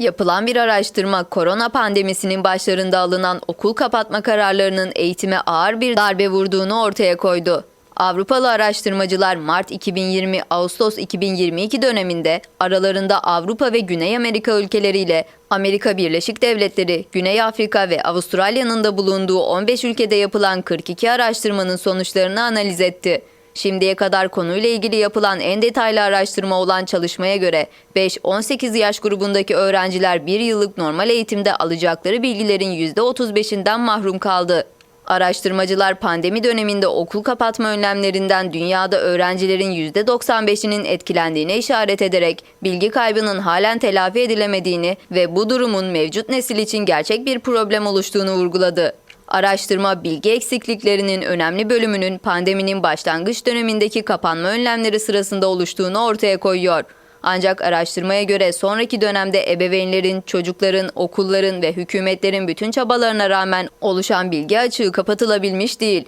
Yapılan bir araştırma korona pandemisinin başlarında alınan okul kapatma kararlarının eğitime ağır bir darbe vurduğunu ortaya koydu. Avrupalı araştırmacılar Mart 2020 Ağustos 2022 döneminde aralarında Avrupa ve Güney Amerika ülkeleriyle Amerika Birleşik Devletleri, Güney Afrika ve Avustralya'nın da bulunduğu 15 ülkede yapılan 42 araştırmanın sonuçlarını analiz etti. Şimdiye kadar konuyla ilgili yapılan en detaylı araştırma olan çalışmaya göre 5-18 yaş grubundaki öğrenciler bir yıllık normal eğitimde alacakları bilgilerin %35'inden mahrum kaldı. Araştırmacılar pandemi döneminde okul kapatma önlemlerinden dünyada öğrencilerin %95'inin etkilendiğine işaret ederek bilgi kaybının halen telafi edilemediğini ve bu durumun mevcut nesil için gerçek bir problem oluştuğunu vurguladı. Araştırma bilgi eksikliklerinin önemli bölümünün pandeminin başlangıç dönemindeki kapanma önlemleri sırasında oluştuğunu ortaya koyuyor. Ancak araştırmaya göre sonraki dönemde ebeveynlerin, çocukların, okulların ve hükümetlerin bütün çabalarına rağmen oluşan bilgi açığı kapatılabilmiş değil.